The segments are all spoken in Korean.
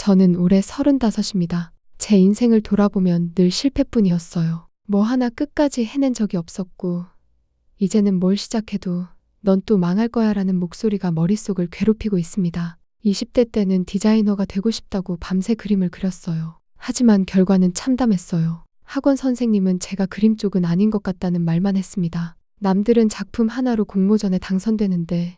저는 올해 35입니다. 제 인생을 돌아보면 늘 실패뿐이었어요. 뭐 하나 끝까지 해낸 적이 없었고, 이제는 뭘 시작해도 넌 또 망할 거야 라는 목소리가 머릿속을 괴롭히고 있습니다. 20대 때는 디자이너가 되고 싶다고 밤새 그림을 그렸어요. 하지만 결과는 참담했어요. 학원 선생님은 제가 그림 쪽은 아닌 것 같다는 말만 했습니다. 남들은 작품 하나로 공모전에 당선되는데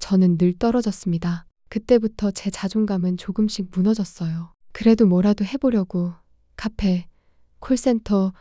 저는 늘 떨어졌습니다. 그때부터 제 자존감은 조금씩 무너졌어요. 그래도 뭐라도 해보려고 카페, 콜센터,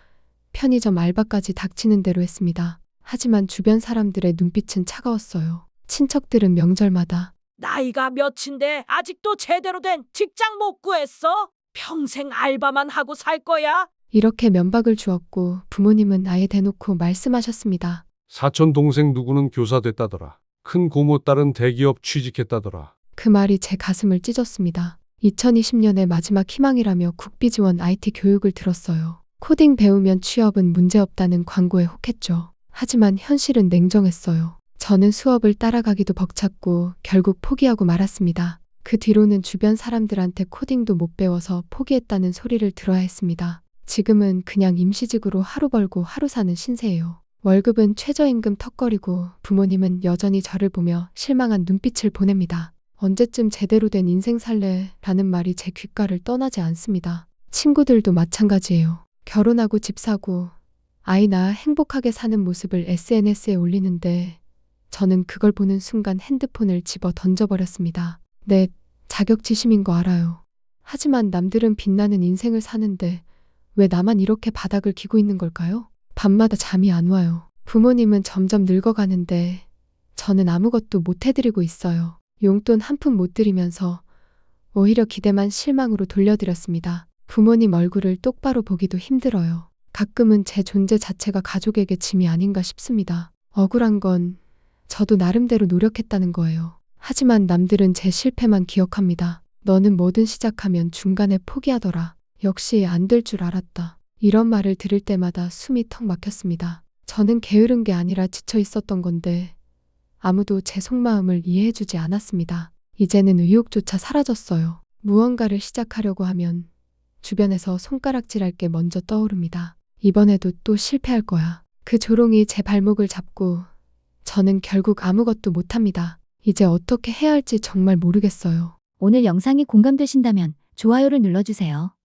편의점 알바까지 닥치는 대로 했습니다. 하지만 주변 사람들의 눈빛은 차가웠어요. 친척들은 명절마다 나이가 몇인데 아직도 제대로 된 직장 못 구했어? 평생 알바만 하고 살 거야? 이렇게 면박을 주었고 부모님은 아예 대놓고 말씀하셨습니다. 사촌 동생 누구는 교사 됐다더라. 큰 고모 딸은 대기업 취직했다더라. 그 말이 제 가슴을 찢었습니다. 2020년의 마지막 희망이라며 국비 지원 IT 교육을 들었어요. 코딩 배우면 취업은 문제없다는 광고에 혹했죠. 하지만 현실은 냉정했어요. 저는 수업을 따라가기도 벅찼고 결국 포기하고 말았습니다. 그 뒤로는 주변 사람들한테 코딩도 못 배워서 포기했다는 소리를 들어야 했습니다. 지금은 그냥 임시직으로 하루 벌고 하루 사는 신세예요. 월급은 최저임금 턱걸이고 부모님은 여전히 저를 보며 실망한 눈빛을 보냅니다. 언제쯤 제대로 된 인생 살래? 라는 말이 제 귓가를 떠나지 않습니다. 친구들도 마찬가지예요. 결혼하고 집 사고 아이 낳아 행복하게 사는 모습을 SNS에 올리는데 저는 그걸 보는 순간 핸드폰을 집어 던져버렸습니다. 네, 자격지심인 거 알아요. 하지만 남들은 빛나는 인생을 사는데 왜 나만 이렇게 바닥을 기고 있는 걸까요? 밤마다 잠이 안 와요. 부모님은 점점 늙어가는데 저는 아무것도 못 해드리고 있어요. 용돈 한 푼 못 드리면서 오히려 기대만 실망으로 돌려드렸습니다. 부모님 얼굴을 똑바로 보기도 힘들어요. 가끔은 제 존재 자체가 가족에게 짐이 아닌가 싶습니다. 억울한 건 저도 나름대로 노력했다는 거예요. 하지만 남들은 제 실패만 기억합니다. 너는 뭐든 시작하면 중간에 포기하더라. 역시 안 될 줄 알았다. 이런 말을 들을 때마다 숨이 턱 막혔습니다. 저는 게으른 게 아니라 지쳐 있었던 건데 아무도 제 속마음을 이해해주지 않았습니다. 이제는 의욕조차 사라졌어요. 무언가를 시작하려고 하면 주변에서 손가락질할 게 먼저 떠오릅니다. 이번에도 또 실패할 거야. 그 조롱이 제 발목을 잡고 저는 결국 아무것도 못합니다. 이제 어떻게 해야 할지 정말 모르겠어요. 오늘 영상이 공감되신다면 좋아요를 눌러주세요.